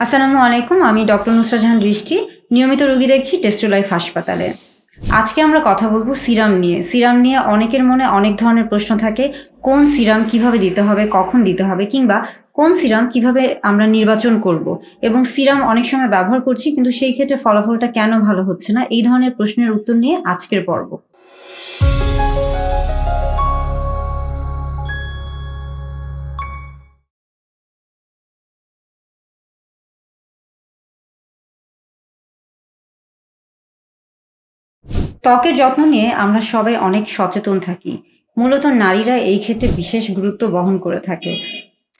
আসসালামু আলাইকুম, আমি ডক্টর নুসরা জাহান দৃষ্টি, নিয়মিত রোগী দেখছি টেস্টো লাইফ হাসপাতালে। আজকে আমরা কথা বলব সিরাম নিয়ে। সিরাম নিয়ে অনেকের মনে অনেক ধরনের প্রশ্ন থাকে, কোন সিরাম কীভাবে দিতে হবে, কখন দিতে হবে, কিংবা কোন সিরাম কীভাবে আমরা নির্বাচন করব? এবং সিরাম অনেক সময় ব্যবহার করছি, কিন্তু সেই ক্ষেত্রে ফলাফলটা কেন ভালো হচ্ছে না? এই ধরনের প্রশ্নের উত্তর নিয়ে আজকের পর্ব। ত্বকের যত্ন নিয়ে আমরা সবাই অনেক সচেতন থাকি। মূলত নারীরা এই ক্ষেত্রে বিশেষ গুরুত্ব বহন করে থাকে।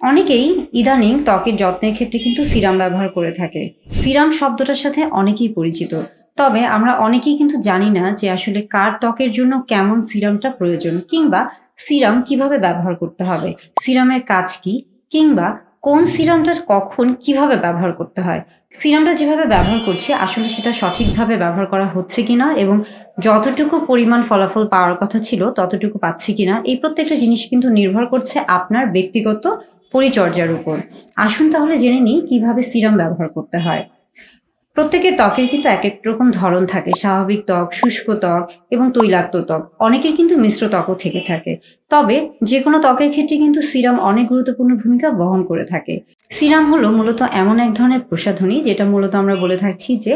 অনেকেই ইদানিং ত্বকের যত্নের ক্ষেত্রে কিন্তু সিরাম ব্যবহার করে থাকে। সিরাম শব্দটার সাথে অনেকেই পরিচিত। তবে আমরা অনেকেই কিন্তু জানি না যে আসলে কার ত্বকের জন্য কেমন সিরামটা প্রয়োজন, কিংবা সিরাম কীভাবে ব্যবহার করতে হবে, সিরামের কাজ কি, কিংবা কোন সিরামটা কখন কীভাবে ব্যবহার করতে হয়। সিরামটা যেভাবে ব্যবহার করছে, আসলে সেটা সঠিকভাবে ব্যবহার করা হচ্ছে কিনা এবং যতটুকু পরিমাণ ফলাফল পাওয়ার কথা ছিল, ততটুকু পাচ্ছি কিনা, এই প্রত্যেকটা জিনিস কিন্তু নির্ভর করছে আপনার ব্যক্তিগত পরিচর্যার উপর। আসুন তাহলে জেনে নিই কীভাবে সিরাম ব্যবহার করতে হয়। প্রত্যেকের ত্বকের কিন্তু এক এক রকম ধরন থাকে, স্বাভাবিক ত্বক, শুষ্ক ত্বক এবং তৈলাক্ত ত্বক। অনেকের কিন্তু মিশ্র ত্বকও থেকে থাকে। তবে যে কোনো ত্বকের ক্ষেত্রে কিন্তু সিরাম অনেক গুরুত্বপূর্ণ ভূমিকা বহন করে থাকে। সিরাম হলো মূলত এমন এক ধরনের প্রসাধনী যেটা মূলত আমরা বলে থাকছি যে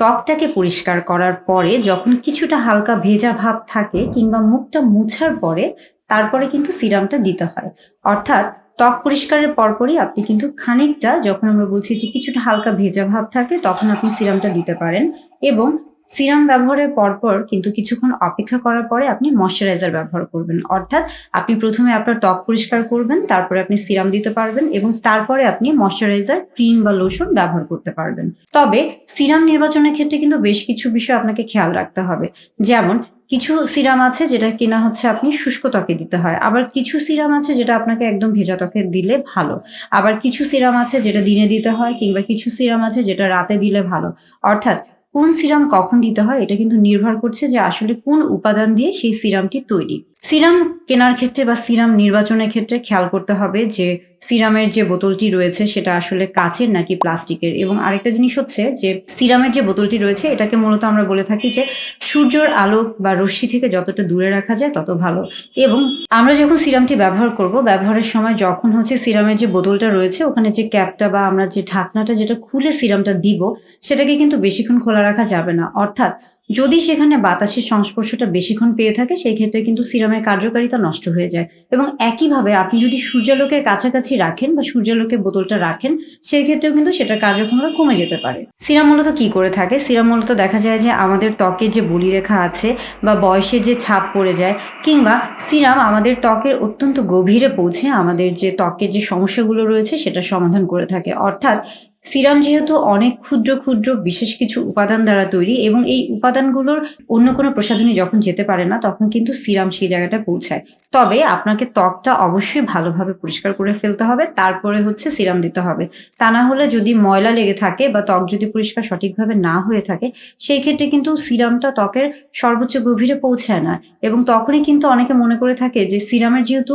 ত্বকটাকে পরিষ্কার করার পরে যখন কিছুটা হালকা ভেজা ভাব থাকে কিংবা মুখটা মুছার পরে তারপরে কিন্তু সিরামটা দিতে হয়। অর্থাৎ ত্বক পরিষ্কারের পরপরই আপনি কিন্তু খানিকটা, যখন আমরা বলছি যে কিছুটা হালকা ভেজা ভাব থাকে, তখন আপনি সিরামটা দিতে পারেন এবং সিরাম ব্যবহারের পরপর কিন্তু কিছুক্ষণ অপেক্ষা করার পরে আপনি ময়শ্চারাইজার ব্যবহার করবেন। অর্থাৎ আপনি প্রথমে আপনার ত্বক পরিষ্কার করবেন, তারপরে আপনি সিরাম দিতে পারবেন এবং তারপরে আপনি ময়শ্চারাইজার, ক্রিম বা লোশন ব্যবহার করতে পারবেন। তবে সিরাম নির্বাচনের ক্ষেত্রে কিন্তু বেশ কিছু বিষয় আপনাকে খেয়াল রাখতে হবে। যেমন, কিছু সিরাম আছে যেটা কিনা হচ্ছে আপনি শুষ্ক ত্বকে দিতে হয়। আবার কিছু সিরাম আছে যেটা আপনাকে একদম ভেজা ত্বকে দিলে ভালো। আবার কিছু সিরাম আছে যেটা দিনে দিতে হয় কিংবা কিছু সিরাম আছে যেটা রাতে দিলে ভালো। অর্থাৎ কোন সিরাম কখন দিতে হয়, এটা কিন্তু নির্ভর করছে যে আসলে কোন উপাদান দিয়ে সেই সিরামটি তৈরি। সিরাম কেনার ক্ষেত্রে বা সিরাম নির্বাচনের ক্ষেত্রে খেয়াল করতে হবে যে সিরামের যে বোতলটি রয়েছে সেটা আসলে কাচের নাকি প্লাস্টিকের। এবং আরেকটা জিনিস হচ্ছে যে সিরামের যে বোতলটি রয়েছে, এটাকে মূলত আমরা বলে থাকি যে সূর্যের আলো বা রশ্মি থেকে যতটা দূরে রাখা যায় তত ভালো। এবং আমরা যখন সিরামটি ব্যবহার করব, ব্যবহারের সময় যখন হচ্ছে সিরামের যে বোতলটা রয়েছে, ওখানে যে ক্যাপটা বা আমরা যে ঢাকনাটা যেটা খুলে সিরামটা দিব, সেটাকে কিন্তু বেশিক্ষণ খোলা রাখা যাবে না। অর্থাৎ যদি সেখানে বাতাসের সংস্পর্শটা বেশিক্ষণ পেয়ে থাকে, সেই ক্ষেত্রে কিন্তু সিরামের কার্যকারিতা নষ্ট হয়ে যায়। এবং একইভাবে আপনি যদি সূর্যালোকের কাছাকাছি রাখেন বা সূর্যালোকের বোতলটা রাখেন, সেই ক্ষেত্রেও কিন্তু সেটার কার্যক্ষমতা কমে যেতে পারে। সিরাম মূলত কি করে থাকে? সিরাম মূলত দেখা যায় যে আমাদের ত্বকের যে বলিরেখা আছে বা বয়সের যে ছাপ পড়ে যায়, কিংবা সিরাম আমাদের ত্বকের অত্যন্ত গভীরে পৌঁছে আমাদের যে ত্বকের যে সমস্যাগুলো রয়েছে সেটা সমাধান করে থাকে। অর্থাৎ সিরাম যেহেতু অনেক ক্ষুদ্র ক্ষুদ্র বিশেষ কিছু উপাদান দ্বারা তৈরি এবং এই উপাদানগুলোর অন্য কোনো প্রসাধনী যখন যেতে পারে না, তখন কিন্তু সিরাম সেই জায়গাটা পৌঁছায়। তবে আপনাকে ত্বকটা অবশ্যই ভালোভাবে পরিষ্কার করে ফেলতে হবে, তারপরে হচ্ছে সিরাম দিতে হবে। তা না হলে যদি ময়লা লেগে থাকে বা ত্বক যদি পরিষ্কার সঠিকভাবে না হয়ে থাকে, সেই ক্ষেত্রে কিন্তু সিরামটা ত্বকের সর্বোচ্চ গভীরে পৌঁছায় না। এবং তখনই কিন্তু অনেকে মনে করে থাকে যে সিরামের যেহেতু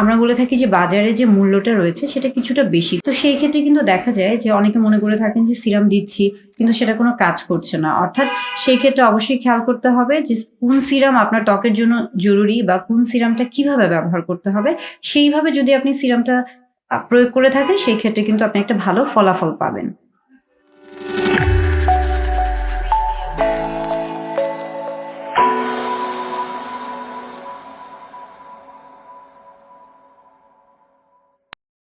আমরা বলে থাকি যে বাজারে যে মূল্যটা রয়েছে সেটা কিছুটা বেশি। তো সেই ক্ষেত্রে কিন্তু দেখা যায় যে অনেকে মনে করে থাকেন যে সিরাম দিচ্ছি, কিন্তু সেটা কোনো কাজ করছে না। অর্থাৎ সেই ক্ষেত্রে অবশ্যই খেয়াল করতে হবে যে কোন সিরাম আপনার ত্বকের জন্য জরুরি বা কোন সিরামটা কীভাবে ব্যবহার করতে হবে। সেইভাবে যদি আপনি সিরামটা প্রয়োগ করে থাকেন, সেই ক্ষেত্রে কিন্তু আপনি একটা ভালো ফলাফল পাবেন।